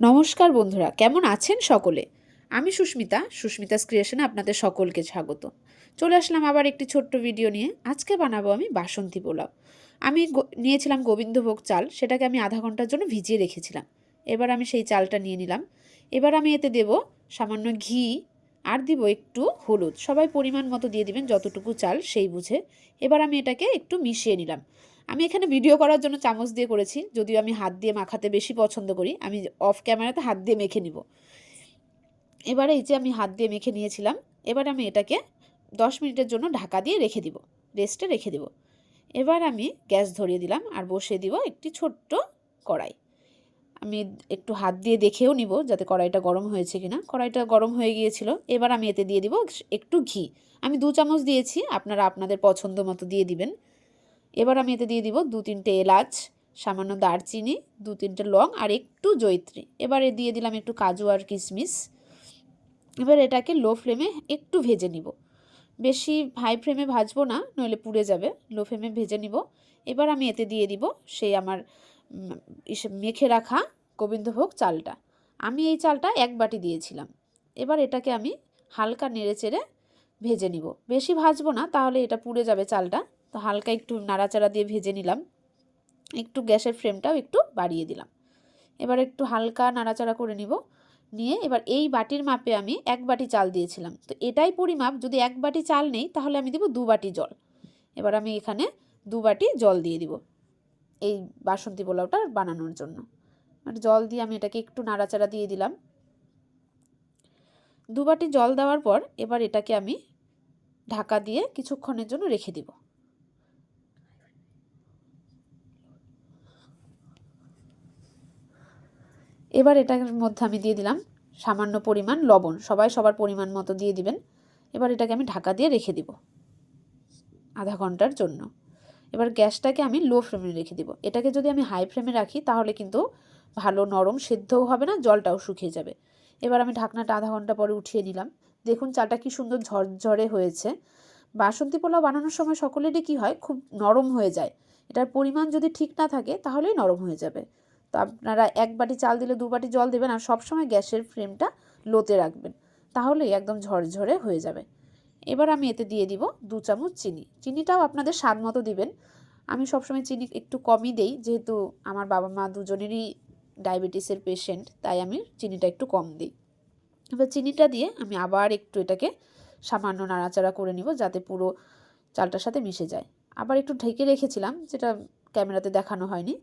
নমস্কার বন্ধুরা, কেমন আছেন সকলে? আমি সুস্মিতা সুস্মিতা ক্রিয়েশনে আপনাদের সকলকে স্বাগত। চলে আসলাম আবার একটি ছোট্ট ভিডিও নিয়ে। আজকে বানাবো আমি বাসন্তী পোলাও। আমি নিয়েছিলাম গোবিন্দভোগ চাল, সেটাকে আমি আধা ঘণ্টার জন্য ভিজিয়ে রেখেছিলাম। এবার আমি সেই চালটা নিয়ে নিলাম। এবার আমি এতে দেব সামান্য ঘি, আর দিব একটু হলুদ। সবাই পরিমাণ মতো দিয়ে দিবেন, যতটুকু চাল সেই বুঝে। এবার আমি এটাকে একটু মিশিয়ে নিলাম। আমি এখানে ভিডিও করার জন্য চামচ দিয়ে করেছি। যদিও আমি হাত দিয়ে মাখাতে বেশি পছন্দ করি, আমি অফ ক্যামেরাতে হাত দিয়ে মেখে নিব। এবারে এই যে আমি হাত দিয়ে মেখে নিয়েছিলাম, এবার আমি এটাকে দশ মিনিটের জন্য ঢাকা দিয়ে রেখে দিব রেস্টে রেখে দিব। এবার আমি গ্যাস ধরিয়ে দিলাম আর বসিয়ে দিব একটি ছোট্ট কড়াই। আমি একটু হাত দিয়ে দেখেও নিব যাতে কড়াইটা গরম হয়েছে কিনা। কড়াইটা গরম হয়ে গিয়েছিল, এবার আমি এতে দিয়ে দিব একটু ঘি। আমি দু চামচ দিয়েছি, আপনারা আপনাদের পছন্দ মতো দিয়ে দিবেন। এবার আমি এতে দিয়ে দিব দু তিনটে এলাচ, সামান্য দারচিনি, দু তিনটে লং আর একটু জৈত্রী এবারে দিয়ে দিলাম একটু কাজু আর কিশমিশ। এবার এটাকে লো ফ্লেমে একটু ভেজে নিব। বেশি হাই ফ্লেমে ভাজবো না, নইলে পুড়ে যাবে। লো ফ্লেমে ভেজে নিব। এবার আমি এতে দিয়ে দিব সেই আমার মেখে রাখা গোবিন্দভোগ চালটা। আমি এই চালটা এক বাটি দিয়েছিলাম। এবার এটাকে আমি হালকা নেড়ে চেড়ে ভেজে নিব। বেশি ভাজবো না, তাহলে এটা পুড়ে যাবে চালটা। তো হালকা একটু নাড়াচাড়া দিয়ে ভেজে নিলাম। একটু গ্যাসের ফ্লেমটাও একটু বাড়িয়ে দিলাম। এবার একটু হালকা নাড়াচাড়া করে নিব। নিয়ে এবার এই বাটির মাপে আমি এক বাটি চাল দিয়েছিলাম। তো এটাই পরিমাপ, যদি এক বাটি চাল নেই তাহলে আমি দেব দু বাটি জল। এবার আমি এখানে দু বাটি জল দিয়ে দিব এই বাসন্তী পোলাওটা বানানোর জন্য। আর জল দিয়ে আমি এটাকে একটু নাড়াচাড়া দিয়ে দিলাম। দু বাটি জল দেওয়ার পর এবার এটাকে আমি ঢাকা দিয়ে কিছুক্ষণের জন্য রেখে দিব। এবার এটার মধ্যে আমি দিয়ে দিলাম সামান্য পরিমাণ লবণ। সবাই সবার পরিমাণ মতো দিয়ে দিবেন। এবার এটাকে আমি ঢাকা দিয়ে রেখে দিব আধা ঘণ্টার জন্য। এবার গ্যাসটাকে আমি লো ফ্লেমে রেখে দিব। এটাকে যদি আমি হাই ফ্লেমে রাখি, তাহলে কিন্তু ভালো নরম সেদ্ধও হবে না, জলটাও শুকিয়ে যাবে। এবার আমি ঢাকনাটা আধা ঘণ্টা পরে উঠিয়ে নিলাম। দেখুন চাটা কি সুন্দর ঝরঝরে হয়েছে। বাসন্তী পোলাও বানানোর সময় সকলেরই কী হয়? খুব নরম হয়ে যায়। এটার পরিমাণ যদি ঠিক না থাকে, তাহলেই নরম হয়ে যাবে। তো আপনারা এক বাটি চাল দিলে দু বাটি জল দেবেন আর সবসময় গ্যাসের ফ্লেমটা লোতে রাখবেন। তাহলেই একদম ঝরঝরে হয়ে যাবে। এবার আমি এতে দিয়ে দিব দু চামচ চিনি। চিনিটাও আপনাদের স্বাদ মতো দিবেন। আমি সবসময় চিনি একটু কমই দেই, যেহেতু আমার বাবা মা দুজনেরই ডায়াবেটিসের পেশেন্ট, তাই আমি চিনিটা একটু কম দিই। এবার চিনিটা দিয়ে আমি আবার একটু এটাকে সামান্য নাড়াচাড়া করে নিব যাতে পুরো চালটার সাথে মিশে যায়। আবার একটু ঢেকে রেখেছিলাম, যেটা ক্যামেরাতে দেখানো হয়নি।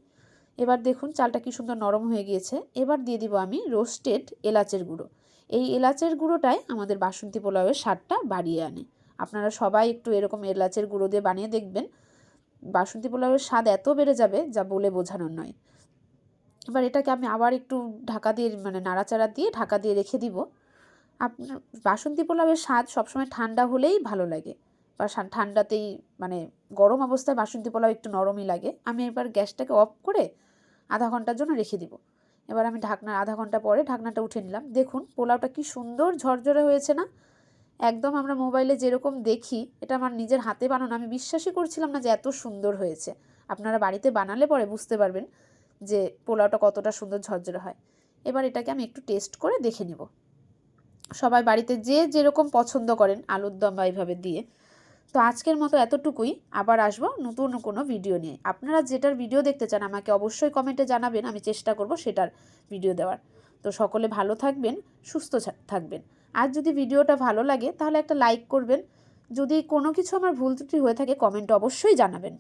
এবার দেখুন চালটা কি সুন্দর নরম হয়ে গিয়েছে। এবার দিয়ে দিব আমি রোস্টেড এলাচের গুঁড়ো। এই এলাচের গুঁড়োটাই আমাদের বাসন্তী পোলাওয়ের স্বাদটা বাড়িয়ে আনে। আপনারা সবাই একটু এরকম এলাচের গুঁড়ো দিয়ে বানিয়ে দেখবেন। বাসন্তী পোলাওয়ের স্বাদ এত বেড়ে যাবে যা বলে বোঝানোর নয়। এবার এটাকে আমি আবার একটু ঢাকা দিয়ে মানে নাড়াচাড়া দিয়ে ঢাকা দিয়ে রেখে দিব। আপনার বাসন্তী পোলাওয়ের স্বাদ সবসময় ঠান্ডা হলেই ভালো লাগে। বা ঠান্ডাতেই মানে গরম অবস্থায় বাসন্তী পোলাও একটু নরমই লাগে, আমি এবার গ্যাসটাকে অফ করে আধা ঘণ্টার জন্য রেখে দিব। এবার আমি ঢাকনা, আধা ঘণ্টা পরে ঢাকনাটা উঠে নিলাম। দেখুন, পোলাওটা কি সুন্দর ঝরঝরে হয়েছে না? একদম আমরা মোবাইলে যেরকম দেখি, এটা আমার নিজের হাতে বানানো, আমি বিশ্বাসই করছিলাম না যে এত সুন্দর হয়েছে। আপনারা বাড়িতে বানালে পরে বুঝতে পারবেন যে পোলাওটা কতটা সুন্দর ঝরঝরে হয়। এবার এটাকে আমি একটু টেস্ট করে দেখে নিব। সবাই বাড়িতে যে যেরকম পছন্দ করেন, আলুর দম বা এইভাবে দিয়ে। তো আজকের মতো এতটুকুই। আবার আসব নতুন কোনো ভিডিও নিয়ে। আপনারা যেটার ভিডিও দেখতে চান আমাকে অবশ্যই কমেন্টে জানাবেন, আমি চেষ্টা করব সেটার ভিডিও দেওয়ার। তো সকলে ভালো থাকবেন, সুস্থ থাকবেন। আর যদি ভিডিওটা ভালো লাগে তাহলে একটা লাইক করবেন। যদি কোনো কিছু আমার ভুল ত্রুটি হয়ে থাকে কমেন্ট অবশ্যই জানাবেন।